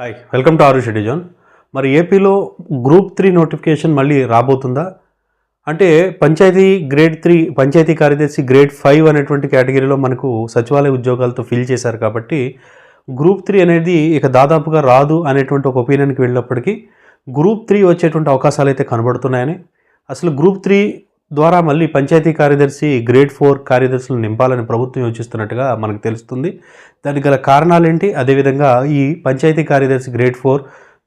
Hi welcome to ఆరు షెడ్యూజన్ మరి ఏపీలో గ్రూప్ త్రీ నోటిఫికేషన్ మళ్ళీ రాబోతుందా? అంటే పంచాయతీ గ్రేడ్ త్రీ పంచాయతీ కార్యదర్శి గ్రేడ్ ఫైవ్ అనేటువంటి కేటగిరీలో మనకు సచివాలయ ఉద్యోగాలతో ఫిల్ చేశారు కాబట్టి గ్రూప్ త్రీ అనేది ఇక దాదాపుగా రాదు అనేటువంటి ఒక ఒపీనియన్కి వెళ్ళినప్పటికీ గ్రూప్ త్రీ వచ్చేటువంటి అవకాశాలు అయితే కనబడుతున్నాయని. అసలు గ్రూప్ త్రీ ద్వారా మళ్ళీ పంచాయతీ కార్యదర్శి గ్రేడ్ ఫోర్ కార్యదర్శులను నింపాలని ప్రభుత్వం యోచిస్తున్నట్టుగా మనకు తెలుస్తుంది. దానికి గల కారణాలేంటి? అదేవిధంగా ఈ పంచాయతీ కార్యదర్శి grade four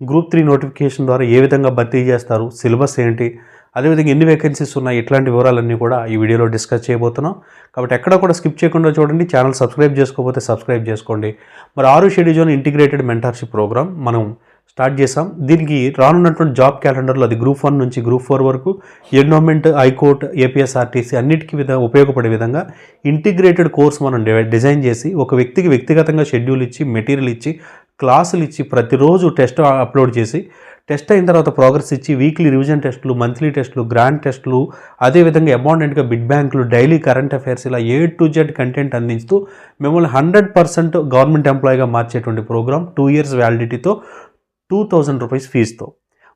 group three notification ద్వారా ఏ విధంగా భర్తీ చేస్తారు? సిలబస్ ఏంటి? అదేవిధంగా ఎన్ని వేకెన్సీస్ ఉన్నాయి? ఇట్లాంటి వివరాలన్నీ కూడా ఈ వీడియోలో డిస్కస్ చేయబోతున్నాం. కాబట్టి ఎక్కడ కూడా స్కిప్ చేయకుండా చూడండి. ఛానల్ సబ్స్క్రైబ్ చేసుకోకపోతే సబ్స్క్రైబ్ చేసుకోండి. మరి ఆరు షెడ్యూజోన్ ఇంటిగ్రేటెడ్ మెంటర్షిప్ ప్రోగ్రామ్ మనం స్టార్ట్ చేసాం దీనికి రానున్నటువంటి జాబ్ క్యాలెండర్లో అది గ్రూప్ వన్ నుంచి గ్రూప్ ఫోర్ వరకు ఎన్విరాన్మెంట్ హైకోర్టు ఏపీఎస్ఆర్టీసీ అన్నిటికీ విధ ఉపయోగపడే విధంగా ఇంటిగ్రేటెడ్ కోర్స్ మనం డిజైన్ చేసి ఒక వ్యక్తికి వ్యక్తిగతంగా షెడ్యూల్ ఇచ్చి మెటీరియల్ ఇచ్చి క్లాసులు ఇచ్చి ప్రతిరోజు టెస్ట్ అప్లోడ్ చేసి టెస్ట్ అయిన తర్వాత ప్రోగ్రెస్ ఇచ్చి వీక్లీ రివిజన్ టెస్టులు మంత్లీ టెస్టులు గ్రాండ్ టెస్టులు అదేవిధంగా అబాండెంట్గా బిడ్ బ్యాంకులు డైలీ కరెంట్ అఫైర్స్ ఇలా ఏ టు జెడ్ కంటెంట్ అందిస్తూ మిమ్మల్ని హండ్రెడ్ పర్సెంట్ గవర్నమెంట్ ఎంప్లాయీగా మార్చేటువంటి ప్రోగ్రామ్ టూ ఇయర్స్ వ్యాలిడిటీతో టూ థౌజండ్ రూపీస్ ఫీజుతో.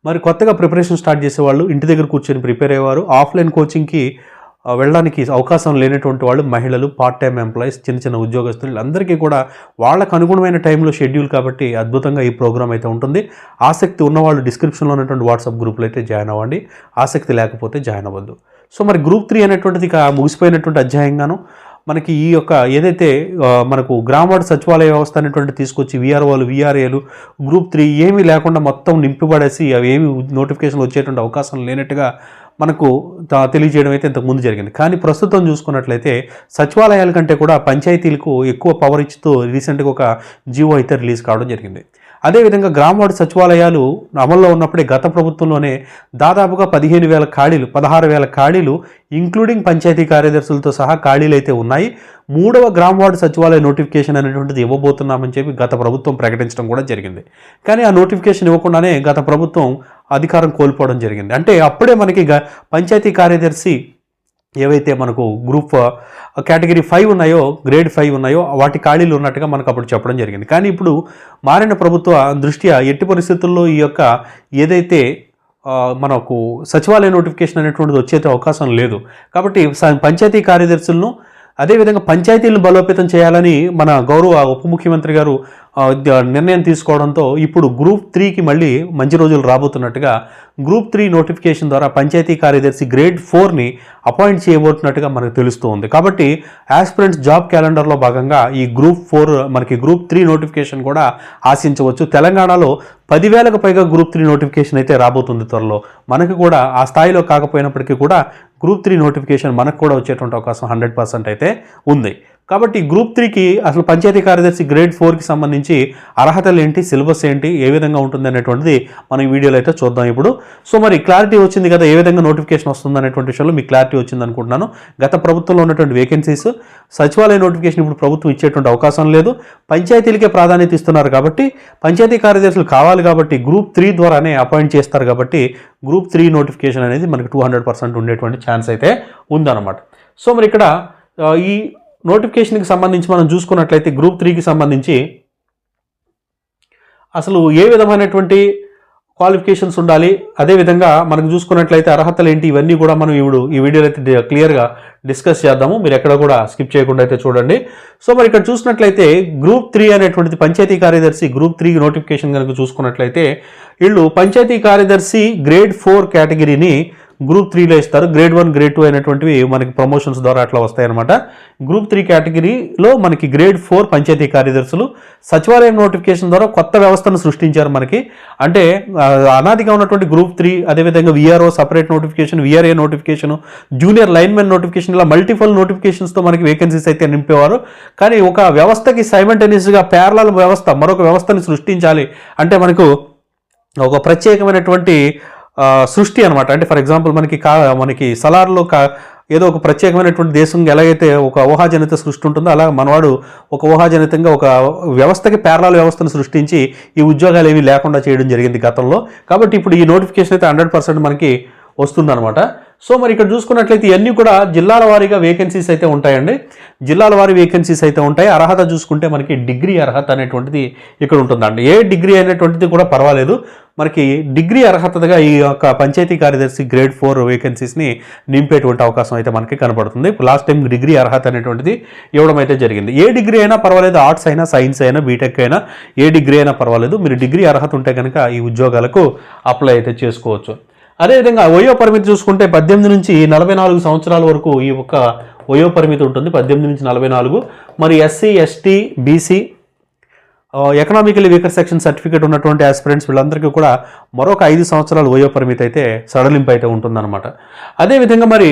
మరి కొత్తగా ప్రిపరేషన్ స్టార్ట్ చేసేవాళ్ళు ఇంటి దగ్గర కూర్చొని ప్రిపేర్ అయ్యేవారు ఆఫ్లైన్ కోచింగ్కి వెళ్ళడానికి అవకాశం లేనటువంటి వాళ్ళు మహిళలు పార్ట్ టైం ఎంప్లాయీస్ చిన్న చిన్న ఉద్యోగస్తులు అందరికీ కూడా వాళ్ళకు అనుగుణమైన టైంలో షెడ్యూల్ కాబట్టి అద్భుతంగా ఈ ప్రోగ్రామ్ అయితే ఉంటుంది. ఆసక్తి ఉన్నవాళ్ళు డిస్క్రిప్షన్లో ఉన్నటువంటి వాట్సాప్ గ్రూప్లో అయితే జాయిన్ అవ్వండి. ఆసక్తి లేకపోతే జాయిన్ అవ్వద్దు. సో మరి గ్రూప్ త్రీ అనేటువంటిది ఇక ముగిసిపోయినటువంటి అధ్యాయంగాను మనకి ఈ యొక్క ఏదైతే మనకు గ్రామవాడ సచివాలయ వ్యవస్థ అనేటువంటి తీసుకొచ్చి విఆర్ఓలు విఆర్ఏలు గ్రూప్ త్రీ ఏమీ లేకుండా మొత్తం నింపిపడేసి అవి ఏమి నోటిఫికేషన్ వచ్చేటువంటి అవకాశం లేనట్టుగా మనకు తెలియజేయడం అయితే ఇంతకు ముందు జరిగింది. కానీ ప్రస్తుతం చూసుకున్నట్లయితే సచివాలయాల కంటే కూడా పంచాయతీలకు ఎక్కువ పవర్ ఇచ్చుతూ రీసెంట్గా ఒక జీవో అయితే రిలీజ్ కావడం జరిగింది. అదేవిధంగా గ్రామవార్డు సచివాలయాలు అమల్లో ఉన్నప్పుడే గత ప్రభుత్వంలోనే దాదాపుగా పదిహేను వేల ఖాళీలు పదహారు వేల ఖాళీలు ఇంక్లూడింగ్ పంచాయతీ కార్యదర్శులతో సహా ఖాళీలు అయితే ఉన్నాయి. మూడవ గ్రామ సచివాలయ నోటిఫికేషన్ అనేటువంటిది ఇవ్వబోతున్నామని చెప్పి గత ప్రభుత్వం ప్రకటించడం కూడా జరిగింది. కానీ ఆ నోటిఫికేషన్ ఇవ్వకుండానే గత ప్రభుత్వం అధికారం కోల్పోవడం జరిగింది. అంటే అప్పుడే మనకి గ- పంచాయతీ కార్యదర్శి ఏవైతే మనకు గ్రూప్ కేటగిరీ ఫైవ్ ఉన్నాయో గ్రేడ్ ఫైవ్ ఉన్నాయో వాటి ఖాళీలు ఉన్నట్టుగా మనకు అప్పుడు చెప్పడం జరిగింది. కానీ ఇప్పుడు మారిన ప్రభుత్వ దృష్ట్యా ఎట్టి పరిస్థితుల్లో ఈ యొక్క ఏదైతే uh, మనకు సచివాలయ నోటిఫికేషన్ అనేటువంటిది వచ్చే అవకాశం లేదు. కాబట్టి స- పంచాయతీ కార్యదర్శులను అదేవిధంగా పంచాయతీలను బలోపేతం చేయాలని మన గౌరవ ఉప ముఖ్యమంత్రి గారు నిర్ణయం తీసుకోవడంతో ఇప్పుడు గ్రూప్ త్రీకి మళ్ళీ మంచి రోజులు రాబోతున్నట్టుగా గ్రూప్ త్రీ నోటిఫికేషన్ ద్వారా పంచాయతీ కార్యదర్శి గ్రేడ్ ఫోర్ని అపాయింట్ చేయబోతున్నట్టుగా మనకు తెలుస్తూ ఉంది. కాబట్టి యాస్పిరెంట్స్ జాబ్ క్యాలెండర్లో భాగంగా ఈ గ్రూప్ ఫోర్ మనకి గ్రూప్ త్రీ నోటిఫికేషన్ కూడా ఆశించవచ్చు. తెలంగాణలో పదివేలకు పైగా గ్రూప్ త్రీ నోటిఫికేషన్ అయితే రాబోతుంది త్వరలో. మనకు కూడా ఆ స్థాయిలో కాకపోయినప్పటికీ కూడా గ్రూప్ త్రీ నోటిఫికేషన్ మనకు కూడా వచ్చేటువంటి అవకాశం హండ్రెడ్ పర్సెంట్ అయితే ఉంది. కాబట్టి గ్రూప్ త్రీకి అసలు పంచాయతీ కార్యదర్శి గ్రేడ్ ఫోర్కి సంబంధించి అర్హతలు ఏంటి సిలబస్ ఏంటి ఏ విధంగా ఉంటుంది అనేటువంటిది మనం ఈ వీడియోలో అయితే చూద్దాం ఇప్పుడు. సో మరి క్లారిటీ వచ్చింది కదా ఏ విధంగా నోటిఫికేషన్ వస్తుంది అనేటువంటి విషయంలో మీకు క్లారిటీ వచ్చింది అనుకుంటున్నాను. గత ప్రభుత్వంలో ఉన్నటువంటి వేకెన్సీస్ సచివాలయ నోటిఫికేషన్ ఇప్పుడు ప్రభుత్వం ఇచ్చేటువంటి అవకాశం లేదు. పంచాయతీలకే ప్రాధాన్యత ఇస్తున్నారు కాబట్టి పంచాయతీ కార్యదర్శులు కావాలి కాబట్టి గ్రూప్ త్రీ ద్వారానే అపాయింట్ చేస్తారు కాబట్టి గ్రూప్ త్రీ నోటిఫికేషన్ అనేది మనకి టూ హండ్రెడ్ పర్సెంట్ ఉండేటువంటి ఛాన్స్ అయితే ఉందన్నమాట. సో మరి ఇక్కడ ఈ నోటిఫికేషన్కి సంబంధించి మనం చూసుకున్నట్లయితే గ్రూప్ త్రీకి సంబంధించి అసలు ఏ విధమైనటువంటి క్వాలిఫికేషన్స్ ఉండాలి? అదేవిధంగా మనకు చూసుకున్నట్లయితే అర్హతలు ఏంటి? ఇవన్నీ కూడా మనం ఇప్పుడు ఈ వీడియోలో అయితే క్లియర్గా డిస్కస్ చేద్దాము. మీరు ఎక్కడ కూడా స్కిప్ చేయకుండా అయితే చూడండి. సో మరి ఇక్కడ చూసినట్లయితే గ్రూప్ త్రీ అనేటువంటిది పంచాయతీ కార్యదర్శి గ్రూప్ త్రీ నోటిఫికేషన్ కనుక చూసుకున్నట్లయితే వీళ్ళు పంచాయతీ కార్యదర్శి గ్రేడ్ ఫోర్ కేటగిరీని గ్రూప్ త్రీలో ఇస్తారు. గ్రేడ్ వన్ గ్రేడ్ టూ అయినటువంటివి మనకి ప్రమోషన్స్ ద్వారా అట్లా వస్తాయన్నమాట. గ్రూప్ త్రీ కేటగిరీలో మనకి గ్రేడ్ ఫోర్ పంచాయతీ కార్యదర్శులు సచివాలయం నోటిఫికేషన్ ద్వారా కొత్త వ్యవస్థను సృష్టించారు మనకి. అంటే అనాదిగా ఉన్నటువంటి గ్రూప్ త్రీ అదేవిధంగా VRO separate notification VRA notification junior linemen notification ఇలా మల్టిపుల్ నోటిఫికేషన్స్తో మనకి వేకెన్సీస్ అయితే నింపేవారు. కానీ ఒక వ్యవస్థకి సైమంటేనియస్గా ప్యారలల్ వ్యవస్థ మరొక వ్యవస్థని సృష్టించాలి అంటే మనకు ఒక ప్రత్యేకమైనటువంటి సృష్టి అనమాట అంటే ఫర్ ఎగ్జాంపుల్ మనకి కా మనకి సలార్లో కా ఏదో ఒక ప్రత్యేకమైనటువంటి దేశం ఎలాగైతే ఒక ఊహాజనిత సృష్టి ఉంటుందో అలా మనవాడు ఒక ఊహాజనితంగా ఒక వ్యవస్థకి పేరలాల వ్యవస్థను సృష్టించి ఈ ఉద్యోగాలు ఏమీ లేకుండా చేయడం జరిగింది గతంలో. కాబట్టి ఇప్పుడు ఈ నోటిఫికేషన్ అయితే హండ్రెడ్ పర్సెంట్ మనకి వస్తుందన్నమాట. సో మరి ఇక్కడ చూసుకున్నట్లయితే ఇవన్నీ కూడా జిల్లాల వారీగా వేకెన్సీస్ అయితే ఉంటాయండి. జిల్లాల వారి వేకెన్సీస్ అయితే ఉంటాయి. అర్హత చూసుకుంటే మనకి డిగ్రీ అర్హత అనేటువంటిది ఇక్కడ ఉంటుందండి. ఏ డిగ్రీ అనేటువంటిది కూడా పర్వాలేదు. మనకి డిగ్రీ అర్హతగా ఈ యొక్క పంచాయతీ కార్యదర్శి గ్రేడ్ ఫోర్ వేకెన్సీస్ని నింపేటువంటి అవకాశం అయితే మనకి కనపడుతుంది. లాస్ట్ టైం డిగ్రీ అర్హత అనేటువంటిది ఇవ్వడం అయితే జరిగింది. ఏ డిగ్రీ అయినా పర్వాలేదు. ఆర్ట్స్ అయినా సైన్స్ అయినా బీటెక్ అయినా ఏ డిగ్రీ అయినా పర్వాలేదు. మీరు డిగ్రీ అర్హత ఉంటే కనుక ఈ ఉద్యోగాలకు అప్లై అయితే చేసుకోవచ్చు. అదేవిధంగా వయో పరిమితి చూసుకుంటే పద్దెనిమిది నుంచి నలభై నాలుగు సంవత్సరాల వరకు ఈ ఒక్క వయో పరిమితి ఉంటుంది. పద్దెనిమిది నుంచి నలభై నాలుగు. మరి SC ST BC economically weaker section certificate ఉన్నటువంటి ఆస్పిరెంట్స్ వీళ్ళందరికీ కూడా మరొక ఐదు సంవత్సరాలు వయో పరిమితి అయితే సడలింపు అయితే ఉంటుందన్నమాట. అదేవిధంగా మరి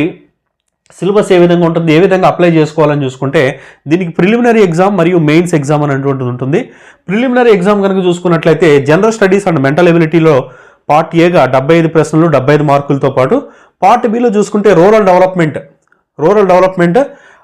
సిలబస్ ఏ విధంగా ఉంటుంది? ఏ విధంగా అప్లై చేసుకోవాలని చూసుకుంటే దీనికి ప్రిలిమినరీ ఎగ్జామ్ మరియు మెయిన్స్ ఎగ్జామ్ అనేటువంటిది ఉంటుంది. ప్రిలిమినరీ ఎగ్జామ్ కనుక చూసుకున్నట్లయితే జనరల్ స్టడీస్ అండ్ మెంటల్ ఎబిలిటీలో పార్ట్ ఏగా డెబ్బై ఐదు ప్రశ్నలు డెబ్బై ఐదు మార్కులతో పాటు పార్ట్ బిలో చూసుకుంటే రూరల్ డెవలప్మెంట్. రూరల్ డెవలప్మెంట్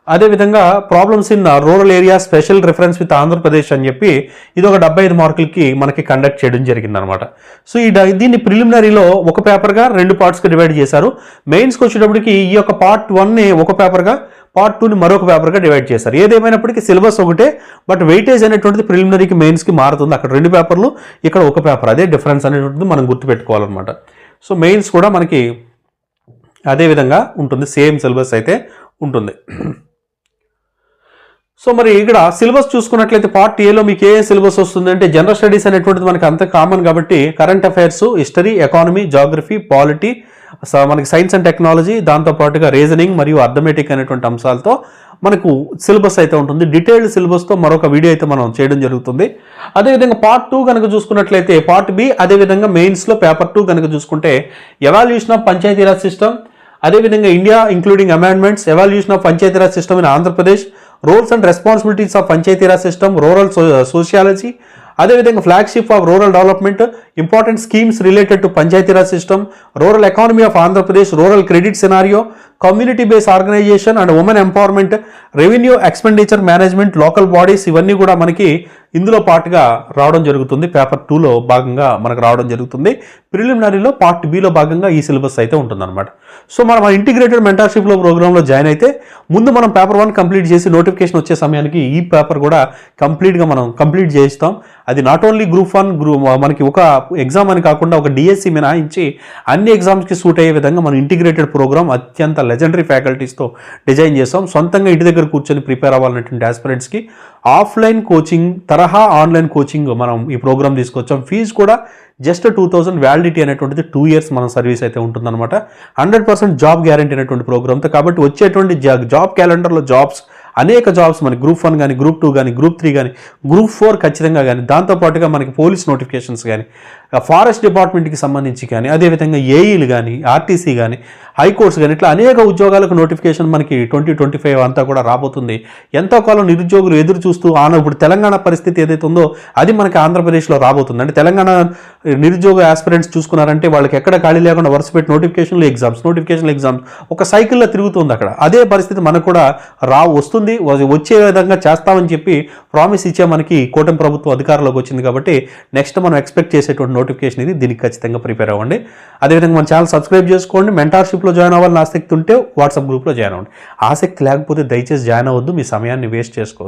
అదేవిధంగా problems in rural area special reference with Andhra Pradesh అని చెప్పి ఇది ఒక డెబ్బై ఐదు మార్కులకి మనకి కండక్ట్ చేయడం జరిగిందనమాట సో ఈ దీన్ని ప్రిలిమినరీలో ఒక పేపర్గా రెండు పార్ట్స్కి డివైడ్ చేశారు. మెయిన్స్కి వచ్చేటప్పటికి ఈ యొక్క పార్ట్ వన్ని ఒక పేపర్గా పార్ట్ టూని మరొక పేపర్గా డివైడ్ చేశారు. ఏదేమైనప్పటికీ సిలబస్ ఒకటే బట్ వెయిటేజ్ అనేటువంటిది ప్రిలిమినరీకి మెయిన్స్కి మారుతుంది. అక్కడ రెండు పేపర్లు ఇక్కడ ఒక పేపర్ అదే డిఫరెన్స్ అనేటువంటిది మనం గుర్తుపెట్టుకోవాలన్నమాట సో మెయిన్స్ కూడా మనకి అదేవిధంగా ఉంటుంది. సేమ్ సిలబస్ అయితే ఉంటుంది. సో మరి ఇక్కడ సిలబస్ చూసుకున్నట్లయితే పార్ట్ ఏలో మీకు ఏ సిలబస్ వస్తుంది అంటే జనరల్ స్టడీస్ అనేటువంటిది మనకి అంత కామన్ కాబట్టి current affairs history economy geography polity మనకి సైన్స్ అండ్ టెక్నాలజీ దాంతో పాటుగా రీజనింగ్ మరియు అర్థమెటిక్ అనేటువంటి అంశాలతో మనకు సిలబస్ అయితే ఉంటుంది. డీటెయిల్డ్ సిలబస్తో మరొక వీడియో అయితే మనం చేయడం జరుగుతుంది. అదేవిధంగా పార్ట్ టూ కనుక చూసుకున్నట్లయితే పార్ట్ బి అదేవిధంగా మెయిన్స్లో పేపర్ టూ కనుక చూసుకుంటే ఎవాల్యూషన్ ఆఫ్ పంచాయతీరాజ్ సిస్టమ్ అదేవిధంగా India including amendments evolution of Panchayati Raj system in Andhra Pradesh roles and responsibilities of Panchayati Raj system rural sociology అదేవిధంగా flagship of rural development important schemes related to Panchayati Raj system rural economy of Andhra Pradesh rural credit scenario community base organisation and women empowerment revenue expenditure management local bodies ఇవన్నీ కూడా మనకి ఇందులో పార్ట్గా రావడం జరుగుతుంది. Paper టూలో భాగంగా మనకు రావడం జరుగుతుంది. ప్రిలిమినరీలో పార్ట్ బిలో భాగంగా ఈ సిలబస్ అయితే ఉంటుందన్నమాట. సో మనం ఇంటిగ్రేటెడ్ మెంటర్షిప్లో ప్రోగ్రాంలో జాయిన్ అయితే ముందు మనం పేపర్ వన్ కంప్లీట్ చేసి నోటిఫికేషన్ వచ్చే సమయానికి ఈ పేపర్ కూడా కంప్లీట్గా మనం కంప్లీట్ చేయిస్తాం. అది నాట్ ఓన్లీ గ్రూప్ వన్ గ్రూ మనకి ఒక ఎగ్జామ్ అని కాకుండా ఒక డిఎస్సి మినహాయించి అన్ని ఎగ్జామ్స్కి సూట్ అయ్యే విధంగా మన ఇంటిగ్రేటెడ్ ప్రోగ్రామ్ అత్యంత లెజెండరీ ఫ్యాకల్టీస్తో డిజైన్ చేస్తాం. సొంతంగా ఇంటి దగ్గర కూర్చొని ప్రిపేర్ అవ్వాలన్నటువంటి ఆస్పిరెంట్స్కి ఆఫ్లైన్ కోచింగ్ తరహా ఆన్లైన్ కోచింగ్ మనం ఈ ప్రోగ్రామ్ తీసుకొచ్చాం. ఫీజు కూడా జస్ట్ టూ థౌసండ్ వ్యాలిడిటీ అనేటువంటిది టూ ఇయర్స్ మన సర్వీస్ అయితే ఉంటుందన్నమాట. హండ్రెడ్ పర్సెంట్ జాబ్ గ్యారంటీ అనేటువంటి ప్రోగ్రామ్తో కాబట్టి వచ్చేటువంటి జాబ్ క్యాలెండర్లో జాబ్స్ అనేక జాబ్స్ మనకి గ్రూప్ వన్ కానీ గ్రూప్ టూ కానీ గ్రూప్ త్రీ కానీ గ్రూప్ ఫోర్ ఖచ్చితంగా కానీ దాంతోపాటుగా మనకి పోలీస్ నోటిఫికేషన్స్ కానీ ఫారెస్ట్ డిపార్ట్మెంట్కి సంబంధించి కానీ అదేవిధంగా ఏఈలు కానీ ఆర్టీసీ కానీ హైకోర్ట్స్ కానీ ఇట్లా అనేక ఉద్యోగాలకు నోటిఫికేషన్ మనకి ట్వంటీ ట్వంటీ ఫైవ్ అంతా కూడా రాబోతుంది. ఎంతో కాలం నిరుద్యోగులు ఎదురు చూస్తూ ఆన ఇప్పుడు తెలంగాణ పరిస్థితి ఏదైతే ఉందో అది మనకి ఆంధ్రప్రదేశ్లో రాబోతుంది. అంటే తెలంగాణ నిరుద్యోగ ఆస్పిరెంట్స్ చూసుకున్నారంటే వాళ్ళకి ఎక్కడ ఖాళీ లేకుండా వరుస పెట్టి నోటిఫికేషన్లు ఎగ్జామ్స్ నోటిఫికేషన్లు ఎగ్జామ్స్ ఒక సైకిల్లో తిరుగుతుంది అక్కడ. అదే పరిస్థితి మనకు కూడా రా వస్తుంది. వచ్చే విధంగా చేస్తామని చెప్పి ప్రామిస్ ఇచ్చే మనకి కూటమి ప్రభుత్వం అధికారంలోకి వచ్చింది కాబట్టి నెక్స్ట్ మనం ఎక్స్పెక్ట్ చేసేటువంటి నోటిఫికేషన్ ఇది. దీనికి ఖచ్చితంగా ప్రిపేర్ అవ్వండి. అదేవిధంగా మన ఛానల్ సబ్స్క్రైబ్ చేసుకోండి. గ్రూప్లో జాయిన్ అవ్వాలని ఆసక్తి ఉంటే వాట్సాప్ గ్రూప్లో జాయిన్ అవ్వండి. ఆసక్తి లేకపోతే దయచేసి జాయిన్ అవ్వద్దు మీ సమయాన్ని వేస్ట్ చేసుకోవద్దు.